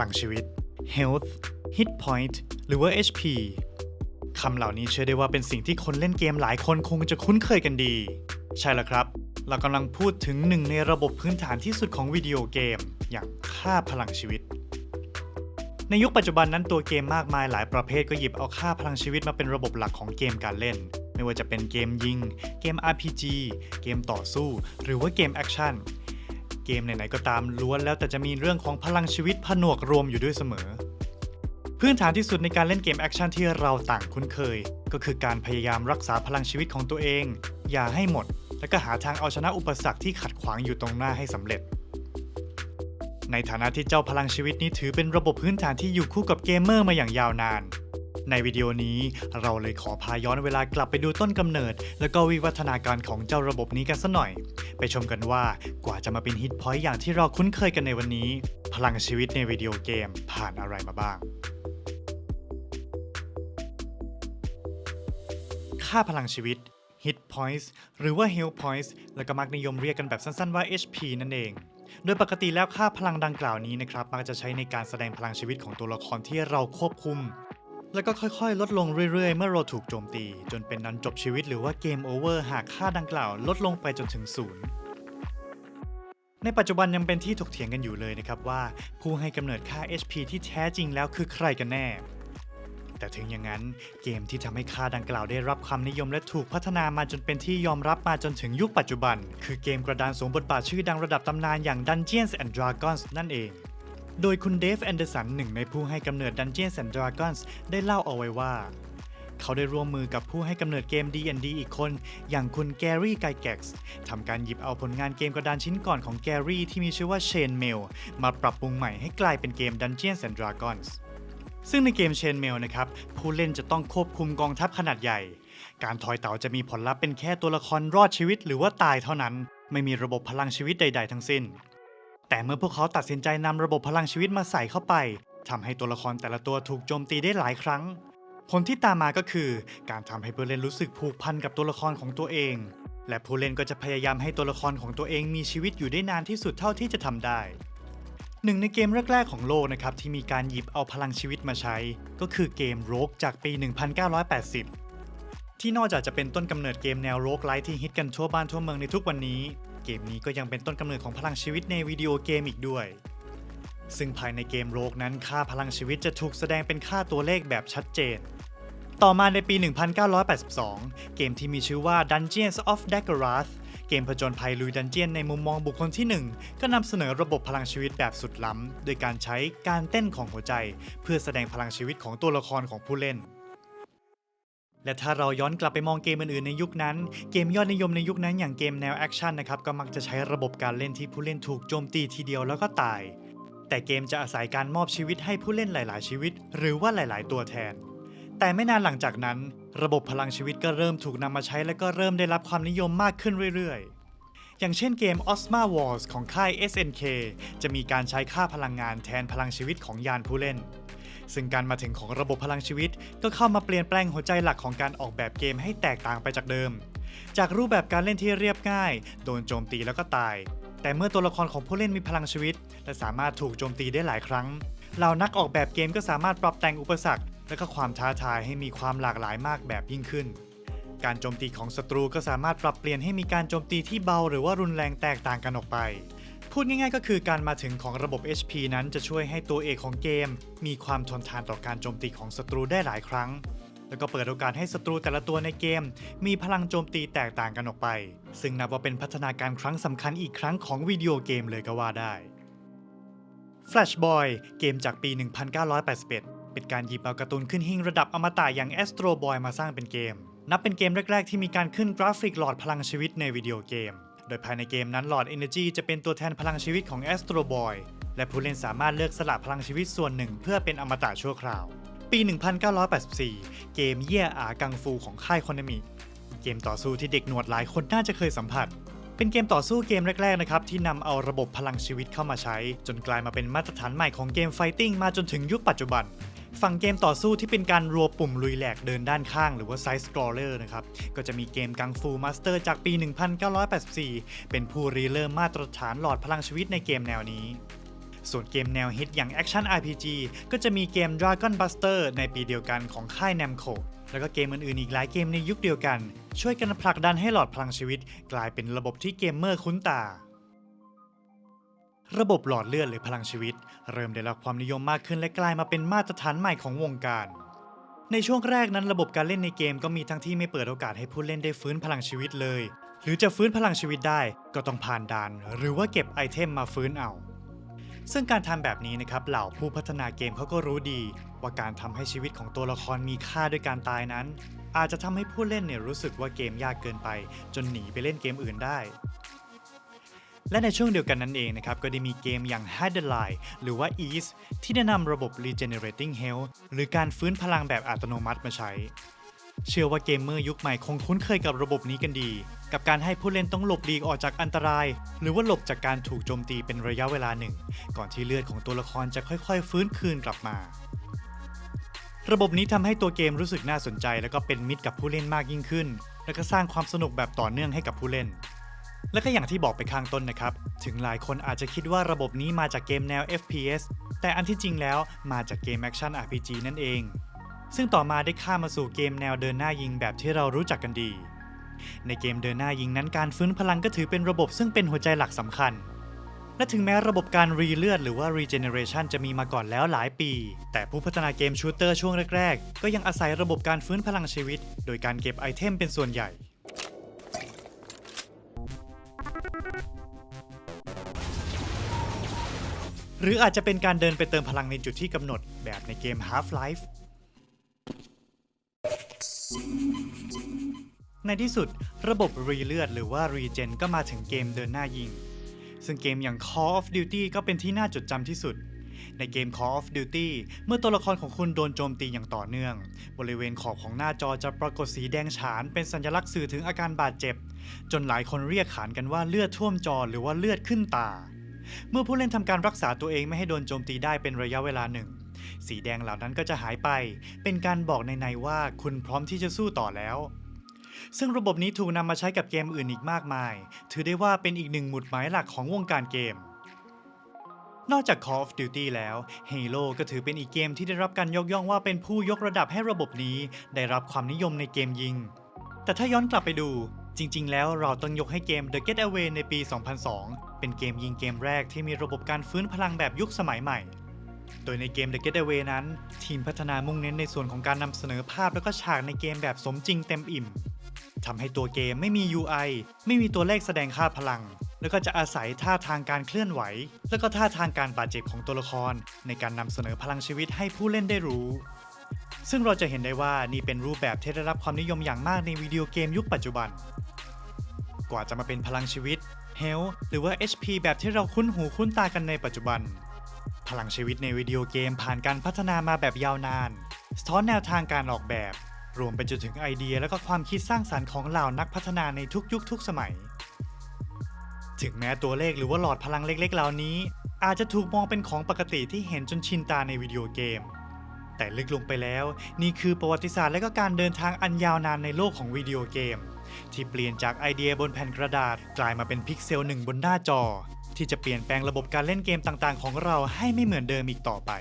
ลังชีวิต health hit point หรือว่า HP คำเหล่านี้เชื่อได้ว่าเป็นสิ่งที่คนเล่นเกมหลายคนคงจะคุ้นเคยกันดี ใช่แล้วครับ เรากำลังพูดถึงหนึ่งในระบบพื้นฐานที่สุดของวิดีโอเกม อย่างค่าพลังชีวิต ในยุคปัจจุบันนั้นตัวเกมมากมายหลายประเภทก็หยิบเอาค่าพลังชีวิตมาเป็นระบบหลักของเกมการเล่น ไม่ว่าจะเป็นเกมยิง เกม RPG เกมต่อสู้ หรือว่าเกมแอคชั่น เกมไหนๆก็ตามล้วนแล้วแต่จะมีเรื่องของพลังชีวิตผนวกรวมอยู่ด้วยเสมอ พื้นฐานที่สุดในการเล่นเกมแอคชั่นที่เราต่างคุ้นเคย ก็คือการพยายามรักษาพลังชีวิตของตัวเอง อย่าให้หมด และก็หาทางเอาชนะอุปสรรคที่ขัดขวางอยู่ตรงหน้าให้สำเร็จ ในฐานะที่เจ้าพลังชีวิตนี้ถือเป็นระบบพื้นฐานที่อยู่คู่กับเกมเมอร์มาอย่างยาวนาน ในวิดีโอนี้เราเลยขอพาย้อนเวลากลับไปดูต้นกำเนิด แล้วก็วิวัฒนาการของเจ้าระบบนี้กันสัหน่อย ไปชมกันว่ากว่าจะมาเป็นฮิตพอยต์อย่างที่เราคุ้นเคยกันในวันนี้ พลังชีวิตในวิดีโอเกมผ่านอะไรมาบ้างค่าพลังชีวิต Hit Points หรือว่า Health Points แล้วก็มักนิยมเรียกกันแบบสั้นๆว่า HP นั่นเอง โดยปกติแล้วค่าพลังดังกล่าวนี้นะครับ มักจะใช้ในการแสดงพลังชีวิตของตัวละครที่เราควบคุม แล้วก็ค่อยๆ ลดลงเรื่อยๆ เมื่อเราถูกโจมตี จนเป็นนั้นจบชีวิตหรือว่าเกมโอเวอร์หากค่าดังกล่าวลดลงไปจนถึงศูนย์ในปัจจุบันยังเป็นที่ถกเถียงกันอยู่เลยนะครับว่า ผู้ให้กำเนิดค่า HP ที่แท้จริงแล้วคือใครกันแน่ แต่ถึงอย่างนั้นเกมที่ทำให้ค่าดังกล่าวได้รับความนิยมและถูกพัฒนามาจนเป็นที่ยอมรับมาจนถึงยุคปัจจุบัน คือเกมกระดานสูงบทบาทชื่อดังระดับตำนานอย่าง Dungeons and Dragons นั่นเอง โดยคุณเดฟแอนเดอร์สันหนึ่งในผู้ให้กำเนิด Dungeons and Dragons ได้เล่าเอาไว้ว่า เขาได้ร่วมมือกับผู้ให้กำเนิดเกม D&D อีกคน อย่างคุณแกรี่ไกแก็กส์ทำการหยิบเอาผลงานเกมกระดานชิ้นก่อนของแกรี่ที่มีชื่อว่า Chain Mail มาปรับปรุงใหม่ให้กลายเป็นเกม Dungeons and Dragons ซึ่งในเกม Chain Mail นะครับ ผู้เล่นจะต้องควบคุมกองทัพขนาดใหญ่ การทอยเต่าจะมีผลลัพธ์เป็นแค่ตัวละครรอดชีวิตหรือว่าตายเท่านั้น ไม่มีระบบพลังชีวิตใด ๆ ทั้งสิ้น แต่เมื่อพวกเขาตัดสินใจนำระบบพลังชีวิตมาใส่เข้าไปทำให้ตัวละครแต่ละตัวถูกโจมตีได้หลายครั้ง ผลที่ตามมาก็คือ การทำให้ผู้เล่นรู้สึกผูกพันกับตัวละครของตัวเอง และผู้เล่นก็จะพยายามให้ตัวละครของตัวเองมีชีวิตอยู่ได้นานที่สุดเท่าที่จะทำได้หนึ่งในเกมแรก ๆ ของโลกนะครับที่มีการหยิบเอาพลังชีวิตมาใช้ ก็คือเกมโรกจากปี 1980 ที่นอกจากจะเป็นต้นกำเนิดเกมแนวโรกไลท์ที่ฮิตกันทั่วบ้านทั่วเมืองในทุกวันนี้ เกมนี้ก็ยังเป็นต้นกำเนิดของพลังชีวิตในวิดีโอเกมอีกด้วย ซึ่งภายในเกมโรกนั้นค่าพลังชีวิตจะถูกแสดงเป็นค่าตัวเลขแบบชัดเจน ต่อมาในปี 1982 เกมที่มีชื่อว่า Dungeons of Dagerath เกมผจญภัยลุยดันเจียนในมุมมองบุคคลที่ 1 ก็นำเสนอระบบพลังชีวิตแบบสุดล้ำ โดยการใช้การเต้นของหัวใจ เพื่อแสดงพลังชีวิตของตัวละครของผู้เล่น และถ้าเราย้อนกลับไปมองเกมอื่นๆในยุคนั้น เกมยอดนิยมในยุคนั้นอย่างเกมแนวแอคชั่นนะครับก็มักจะใช้ระบบการเล่นที่ผู้เล่นถูกโจมตีทีเดียวแล้วก็ตาย แต่เกมจะอาศัยการมอบชีวิตให้ผู้เล่นหลาย ๆ ชีวิต หรือว่าหลาย ๆ ตัวแทน แต่ไม่นานหลังจากนั้น ระบบพลังชีวิตก็เริ่มถูกนำมาใช้และก็เริ่มได้รับความนิยมมากขึ้นเรื่อย ๆอย่างเช่นเกม Osma Wars ของค่าย SNK จะมีการใช้ค่าพลังงานแทนพลังชีวิตของยานผู้เล่น ซึ่งการมาถึงของระบบพลังชีวิต ก็เข้ามาเปลี่ยนแปลงหัวใจหลักของการออกแบบเกมให้แตกต่างไปจากเดิม จากรูปแบบการเล่นที่เรียบง่าย โดนโจมตีแล้วก็ตาย แต่เมื่อตัวละครของผู้เล่นมีพลังชีวิต และสามารถถูกโจมตีได้หลายครั้งเหล่านักออกแบบเกมก็สามารถปรับแต่งอุปสรรค และก็ความท้าทายให้มีความหลากหลายมากแบบยิ่งขึ้น การโจมตีของศัตรูก็สามารถปรับเปลี่ยนให้มีการโจมตีที่เบาหรือว่ารุนแรงแตกต่างกันออกไป พูดง่ายๆ ก็คือการมาถึงของระบบ HP นั้นจะช่วยให้ตัวเอกของเกม มีความทนทานต่อการโจมตีของศัตรูได้หลายครั้ง แล้วก็เปิดโอกาสให้ศัตรูแต่ละตัวในเกม มีพลังโจมตีแตกต่างกันออกไป ซึ่งนับว่าเป็นพัฒนาการครั้งสำคัญอีกครั้งของวิดีโอเกมเลยก็ว่าได้ Flash Boy เกมจากปี 1981 เป็นการหยิบเอาการ์ตูนขึ้นหิ้งระดับอมตะอย่าง Astro Boy มาสร้างเป็นเกม นับเป็นเกมแรก ๆ ที่มีการขึ้นกราฟิกหลอดพลังชีวิตในวิดีโอเกม โดยภายในเกมนั้นหลอด Energy จะเป็นตัวแทนพลังชีวิตของ Astro Boy และผู้เล่นสามารถเลือกสละพลังชีวิตส่วนหนึ่งเพื่อเป็นอมตะชั่วคราว ปี 1984 เกมเย่ยอากังฟูของค่ายคอนมิเกมต่อสู้ที่เด็กหนวดหลายคนน่าจะเคยสัมผัส เป็นเกมต่อสู้เกมแรกๆนะครับที่นำเอาระบบพลังชีวิตเข้ามาใช้ จนกลายมาเป็นมาตรฐานใหม่ของเกมไฟติ้งมาจนถึงยุคปัจจุบัน ฝั่งเกมต่อสู้ที่เป็นการรัวปุ่มลุยแหลกเดินด้านข้างหรือว่าไซส์สครอเลอร์นะครับ ก็จะมีเกมกังฟูมาสเตอร์จากปี 1984 เป็นผู้รีเริ่มมาตรฐานหลอดพลังชีวิตในเกมแนวนี้ ส่วนเกมแนวฮิตอย่าง Action RPG ก็จะมีเกม Dragon Buster ในปีเดียวกันของค่าย Namco แล้วก็เกมอื่นๆอีกหลายเกมในยุคเดียวกัน ช่วยกันผลักดันให้หลอดพลังชีวิต กลายเป็นระบบที่เกมเมอร์คุ้นตา ระบบหลอดเลือดหรือพลังชีวิต เริ่มได้รับความนิยมมากขึ้นและกลายมาเป็นมาตรฐานใหม่ของวงการ ในช่วงแรกนั้นระบบการเล่นในเกมก็มีทั้งที่ไม่เปิดโอกาสให้ผู้เล่นได้ฟื้นพลังชีวิตเลย หรือจะฟื้นพลังชีวิตได้ก็ต้องผ่านด่าน หรือว่าเก็บไอเทมมาฟื้นเอา ซึ่งการทำแบบนี้นะครับเหล่าผู้พัฒนาเกมเขาก็รู้ดี ว่าการทำให้ชีวิตของตัวละครมีค่าด้วยการตายนั้น อาจจะทำให้ผู้เล่นเนี่ยรู้สึกว่าเกมยากเกินไป จนหนีไปเล่นเกมอื่นได้ และในช่วงเดียวกันนั้นเองนะครับ ก็ได้มีเกมอย่าง h i d e l i n e หรือว่า Ease ที่ได้นำระบบ Regenerating Health หรือการฟื้นพลังแบบอัตโนมัติมาใช้ เชื่อว่าเกมเมอร์ยุคใหม่คงคุ้นเคยกับระบบนี้กันดี กับการให้ผู้เล่นต้องหลบหลีกออกจากอันตราย หรือว่าหลบจากการถูกโจมตีเป็นระยะเวลาหนึ่ง ก่อนที่เลือดของตัวละครจะค่อย ๆ ฟื้นคืนกลับมาระบบนี้ทำให้ตัวเกมรู้สึกน่าสนใจ แล้วก็เป็นมิตรกับผู้เล่นมากยิ่งขึ้น แล้วก็สร้างความสนุกแบบต่อเนื่องให้กับผู้เล่น และก็อย่างที่บอกไปข้างต้นนะครับ ถึงหลายคนอาจจะคิดว่าระบบนี้มาจากเกมแนว FPS แต่อันที่จริงแล้วมาจากเกม Action RPG นั่นเอง ซึ่งต่อมาได้ข้ามมาสู่เกมแนวเดินหน้ายิงแบบที่เรารู้จักกันดี ในเกมเดินหน้ายิงนั้นการฟื้นพลังก็ถือเป็นระบบซึ่งเป็นหัวใจหลักสำคัญ และถึงแม้ระบบการรีเลือดหรือว่า regeneration จะมีมาก่อนแล้วหลายปี แต่ผู้พัฒนาเกมชูเตอร์ช่วงแรก ๆ ก็ยังอาศัยระบบการฟื้นพลังชีวิต โดยการเก็บไอเทมเป็นส่วนใหญ่ หรืออาจจะเป็นการเดินไปเติมพลังในจุดที่กำหนดแบบในเกม Half-Life ในที่สุดระบบรีเลือดหรือว่ารีเจนก็มาถึงเกมเดินหน้ายิง ซึ่งเกมอย่าง Call of Duty ก็เป็นที่น่าจดจำที่สุด ในเกม Call of Duty เมื่อตัวละครของคุณโดนโจมตีอย่างต่อเนื่อง บริเวณขอบของหน้าจอจะปรากฏสีแดงฉาน เป็นสัญลักษณ์สื่อถึงอาการบาดเจ็บ จนหลายคนเรียกขานกันว่าเลือดท่วมจอหรือว่าเลือดขึ้นตา เมื่อผู้เล่นทำการรักษาตัวเองไม่ให้โดนโจมตีได้เป็นระยะเวลาหนึ่ง สีแดงเหล่านั้นก็จะหายไป เป็นการบอกในในว่าคุณพร้อมที่จะสู้ต่อแล้วซึ่งระบบนี้ถูกนำมาใช้กับเกมอื่นอีกมากมาย ถือได้ว่าเป็นอีกหนึ่งหมุดหมายหลักของวงการเกม นอกจาก Call of Duty แล้ว Halo ก็ถือเป็นอีกเกมที่ได้รับการยกย่องว่าเป็นผู้ยกระดับให้ระบบนี้ ได้รับความนิยมในเกมยิง แต่ถ้าย้อนกลับไปดู จริง ๆ แล้วเราต้องยกให้เกม The Getaway ในปี 2002 เป็นเกมยิงเกมแรกที่มีระบบการฟื้นพลังแบบยุคสมัยใหม่ โดยในเกม The Getaway นั้น ทีมพัฒนามุ่งเน้นในส่วนของการนำเสนอภาพแล้วก็ฉากในเกมแบบสมจริงเต็มอิ่มทำให้ตัวเกมไม่มี UI ไม่มีตัวเลขแสดงค่าพลัง แล้วก็จะอาศัยท่าทางการเคลื่อนไหว แล้วก็ท่าทางการบาดเจ็บของตัวละคร ในการนำเสนอพลังชีวิตให้ผู้เล่นได้รู้ ซึ่งเราจะเห็นได้ว่านี่เป็นรูปแบบที่ได้รับความนิยมอย่างมากในวิดีโอเกมยุคปัจจุบัน กว่าจะมาเป็นพลังชีวิต Health หรือว่า HP แบบที่เราคุ้นหูคุ้นตากันในปัจจุบัน พลังชีวิตในวิดีโอเกมผ่านการพัฒนามาแบบยาวนาน สะท้อนแนวทางการออกแบบ รวมไปจนถึงไอเดียและก็ความคิดสร้างสรรค์ของเหล่านักพัฒนาในทุกยุคทุกสมัย ถึงแม้ตัวเลขหรือว่าหลอดพลังเล็กๆ เหล่านี้ อาจจะถูกมองเป็นของปกติที่เห็นจนชินตาในวิดีโอเกม แต่ลึกลงไปแล้ว นี่คือประวัติศาสตร์และก็การเดินทางอันยาวนานในโลกของวิดีโอเกม ที่เปลี่ยนจากไอเดียบนแผ่นกระดาษ กลายมาเป็นพิกเซลหนึ่งบนหน้าจอ ที่จะเปลี่ยนแปลงระบบการเล่นเกมต่างๆ ของเราให้ไม่เหมือนเดิมอีกต่อไป